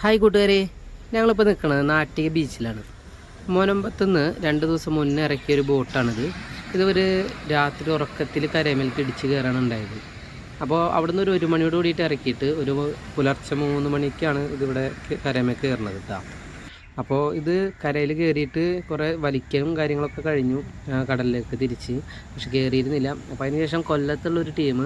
Hi കൂട്ടുകാരെ. ഞങ്ങളിപ്പോൾ നിൽക്കുന്നത് നാട്ടിക ബീച്ചിലാണ്. മോനമ്പത്തുനിന്ന് രണ്ട് ദിവസം മുന്നേ ഇറക്കിയ ഒരു ബോട്ടാണിത്. ഇത് ഒരു രാത്രി ഉറക്കത്തിൽ കരമേൽക്ക് ഇടിച്ച് കയറാണ് ഉണ്ടായത് അപ്പോൾ അവിടുന്ന് ഒരു ഒരു മണിയോട് കൂടിയിട്ട് ഇറക്കിയിട്ട് ഒരു പുലർച്ചെ മൂന്ന് മണിക്കാണ് ഇതിവിടെ കരമേൽ കയറുന്നത് കേട്ടോ അപ്പോൾ ഇത് കരയിൽ കയറിയിട്ട് കുറേ വലിക്കലും കാര്യങ്ങളൊക്കെ കഴിഞ്ഞു കടലിലേക്ക് തിരിച്ച്. പക്ഷെ കയറിയിരുന്നില്ല അപ്പോൾ അതിനുശേഷം കൊല്ലത്തുള്ളൊരു ടീം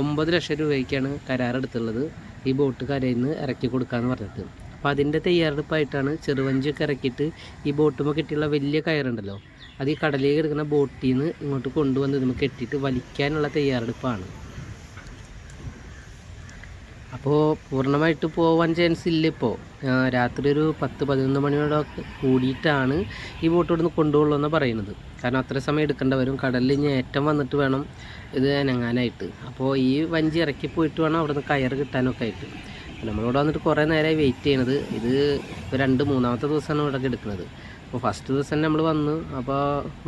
ഒമ്പത് ലക്ഷം രൂപയ്ക്കാണ് കരാറെടുത്തുള്ളത് ഈ ബോട്ട് കരയിൽ നിന്ന് ഇറക്കി കൊടുക്കാമെന്ന് പറഞ്ഞിട്ട്. അപ്പോൾ അതിന്റെ തയ്യാറെടുപ്പായിട്ടാണ് ചെറുവഞ്ചിയൊക്കെ ഇറക്കിയിട്ട് ഈ ബോട്ടുമ്പോൾ കിട്ടിയുള്ള വലിയ കയറുണ്ടല്ലോ അത് ഈ കടലിലേക്ക് എടുക്കുന്ന ബോട്ടിൽ നിന്ന് ഇങ്ങോട്ട് കൊണ്ടുവന്ന് ഇതുമ്പോൾ കെട്ടിയിട്ട് വലിക്കാനുള്ള തയ്യാറെടുപ്പാണ്. അപ്പോൾ പൂർണമായിട്ട് പോവാൻ ചാൻസ് ഇല്ല ഇപ്പോൾ രാത്രി ഒരു പത്ത് പതിനൊന്ന് മണിയോടെ കൂടിയിട്ടാണ് ഈ ബോട്ട് ഇവിടുന്ന് കൊണ്ടുപോകുള്ളൂ എന്ന് പറയുന്നത്. കാരണം അത്ര സമയം എടുക്കേണ്ട വരും. കടലിൽ ഇനി ഏറ്റം വന്നിട്ട് വേണം ഇത് അനങ്ങാനായിട്ട്. അപ്പോൾ ഈ വഞ്ചി ഇറക്കി പോയിട്ട് വേണം അവിടുന്ന് കയറ് കിട്ടാനൊക്കെ ആയിട്ട്. നമ്മളിവിടെ വന്നിട്ട് കുറേ നേരമായി വെയിറ്റ് ചെയ്യണത്. ഇത് ഇപ്പോൾ രണ്ട് മൂന്നാമത്തെ ദിവസമാണ് ഇവിടെ എടുക്കുന്നത് അപ്പോൾ ഫസ്റ്റ് ദിവസം തന്നെ നമ്മൾ വന്നു അപ്പോൾ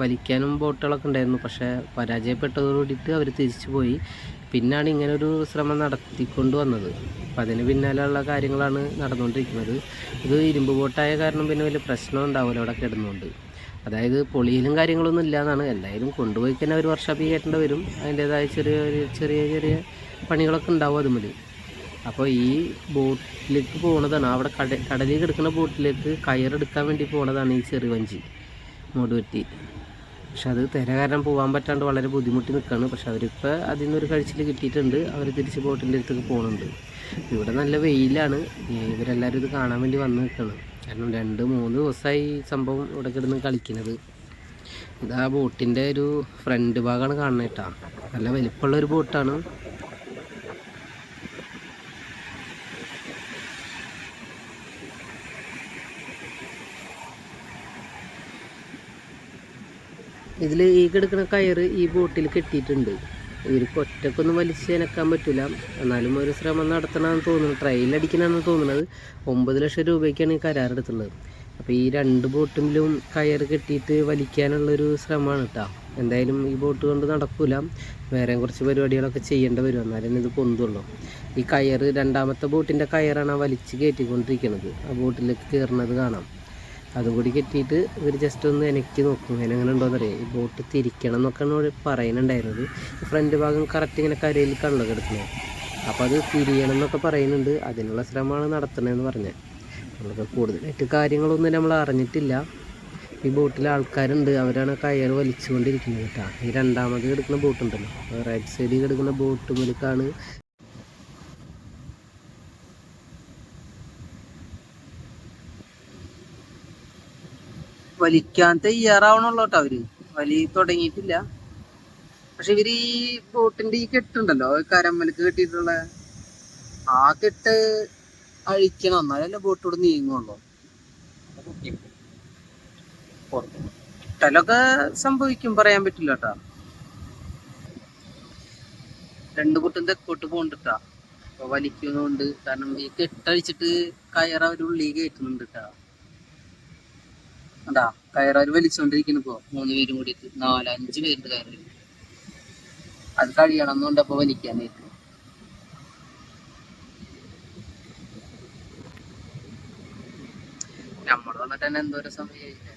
വലിക്കാനും ബോട്ടുകളൊക്കെ ഉണ്ടായിരുന്നു. പക്ഷേ പരാജയപ്പെട്ടതോടുകൂടിയിട്ട് അവർ തിരിച്ചു പോയി. പിന്നാണ് ഇങ്ങനെ ഒരു ശ്രമം നടത്തിക്കൊണ്ട് വന്നത്. അപ്പം അതിന് പിന്നാലെയുള്ള കാര്യങ്ങളാണ് നടന്നുകൊണ്ടിരിക്കുന്നത് ഇത് ഇരുമ്പ് ബോട്ടായ കാരണം പിന്നെ വലിയ പ്രശ്നം ഉണ്ടാവില്ല അവിടെ കിടന്നുകൊണ്ട്. അതായത് പൊളിയിലും കാര്യങ്ങളൊന്നും ഇല്ലാന്നാണ്. എന്തായാലും കൊണ്ടുപോയി തന്നെ ഒരു വർഷാപ്പിൽ കയറ്റേണ്ടി വരും. അതിന്റേതായ ചെറിയ ചെറിയ ചെറിയ പണികളൊക്കെ ഉണ്ടാവും അതുമതി അപ്പോൾ ഈ ബോട്ടിലേക്ക് പോണതാണ്. അവിടെ കട കടലിൽ കിടക്കുന്ന ബോട്ടിലേക്ക് കയറെടുക്കാൻ വേണ്ടി പോണതാണ് ഈ ചെറുവഞ്ചി മൂടുപറ്റി പക്ഷെ അത് തിര കാരണം പോകാൻ പറ്റാണ്ട് വളരെ ബുദ്ധിമുട്ടി നിൽക്കുകയാണ് പക്ഷെ അവരിപ്പോൾ അതിൽ നിന്നൊരു കഴിച്ചിൽ കിട്ടിയിട്ടുണ്ട്. അവർ തിരിച്ച് ബോട്ടിന്റെ അടുത്തേക്ക് പോകുന്നുണ്ട് ഇവിടെ നല്ല വെയിലാണ്. ഇവരെല്ലാവരും ഇത് കാണാൻ വേണ്ടി വന്ന് നിൽക്കുകയാണ് കാരണം രണ്ട് മൂന്ന് ദിവസമായി സംഭവം ഇവിടെ കിടന്ന് കളിക്കുന്നത് ഇതാ ബോട്ടിന്റെ ഒരു ഫ്രണ്ട് ഭാഗമാണ് കാണുന്നത് കേട്ടോ. നല്ല വലിപ്പമുള്ള ഒരു ബോട്ടാണ്. ഇതിൽ ഈ കിടക്കുന്ന കയറ് ഈ ബോട്ടിൽ കെട്ടിയിട്ടുണ്ട്. ഇവർക്ക് ഒറ്റക്കൊന്നും വലിച്ച് നനക്കാൻ പറ്റില്ല എന്നാലും ഒരു ശ്രമം നടത്തണമെന്ന് തോന്നുന്നു. ട്രെയിലടിക്കണമെന്ന് തോന്നുന്നത് ഒമ്പത് ലക്ഷം രൂപയ്ക്കാണ് ഈ കരാറെടുത്തുള്ളത് അപ്പോൾ ഈ രണ്ട് ബോട്ടിലും കയർ കെട്ടിയിട്ട് വലിക്കാനുള്ളൊരു ശ്രമമാണ് കേട്ടോ എന്തായാലും ഈ ബോട്ട് കൊണ്ട് നടക്കൂല. വേറെ കുറച്ച് പരിപാടികളൊക്കെ ചെയ്യേണ്ടി വരും. എന്നാലും ഇത് പൊന്തുള്ളൂ. ഈ കയർ രണ്ടാമത്തെ ബോട്ടിന്റെ കയറാണ് വലിച്ച് കയറ്റിക്കൊണ്ടിരിക്കുന്നത് ആ ബോട്ടിലേക്ക് കയറുന്നത് കാണാം. അതും കൂടി കെട്ടിയിട്ട് ഇവർ ജസ്റ്റ് ഒന്ന് എനിക്ക് നോക്കും. ഇങ്ങനെ എങ്ങനെ ഉണ്ടോ എന്നറിയാം ഈ ബോട്ട് തിരിക്കണം എന്നൊക്കെയാണ് പറയുന്നുണ്ടായിരുന്നത്. ഫ്രണ്ട് ഭാഗം കറക്റ്റ് ഇങ്ങനെ കരയിൽ കണ്ടു കിടക്കുന്നത് അപ്പോൾ അത് തിരിയണം എന്നൊക്കെ പറയുന്നുണ്ട്. അതിനുള്ള ശ്രമമാണ് നടത്തണതെന്ന് പറഞ്ഞത് നമ്മൾക്ക് കൂടുതലായിട്ട് കാര്യങ്ങളൊന്നും നമ്മൾ അറിഞ്ഞിട്ടില്ല. ഈ ബോട്ടിൽ ആൾക്കാരുണ്ട്. അവരാണ് കയർ വലിച്ചുകൊണ്ടിരിക്കുന്നത് കേട്ടോ. ഈ രണ്ടാമത് കിടക്കുന്ന ബോട്ടുണ്ടല്ലോ റൈറ്റ് സൈഡിൽ കിടക്കുന്ന ബോട്ട് മുതൽക്കാണ് വലിക്കാൻ തയ്യാറാവണല്ലോ അവർ. വലി തുടങ്ങിയിട്ടില്ല. പക്ഷെ ഇവർ ഈ ബോട്ടിന്റെ ഈ കെട്ടുണ്ടല്ലോ കരമ്മലക്ക് കെട്ടിയിട്ടുള്ള ആ കെട്ട് അഴിക്കണം. എന്നാലല്ലേ ബോട്ടോട് നീങ്ങുള്ളൂ. പൊട്ടലൊക്കെ സംഭവിക്കും പറയാൻ പറ്റില്ല കേട്ടാ. രണ്ടു കൂട്ടം തെക്കോട്ട് പോണ്ടിട്ടാ വലിക്കുന്നുണ്ട് കാരണം ഈ കെട്ടഴിച്ചിട്ട് കയറ ഒരു ഉള്ളി കയറ്റുന്നുണ്ട് കേട്ടാ. അതാ കയറാര് വലിച്ചോണ്ടിരിക്കുന്നു ഇപ്പൊ. മൂന്ന് പേരും കൂടി നാല് അഞ്ച് പേരുണ്ട് കയറി അത് കഴിയണം എന്നുണ്ടപ്പോ വലിക്കാനായിട്ട്. നമ്മൾ വന്നിട്ട് തന്നെ എന്തോരം സമയമായില്ലേ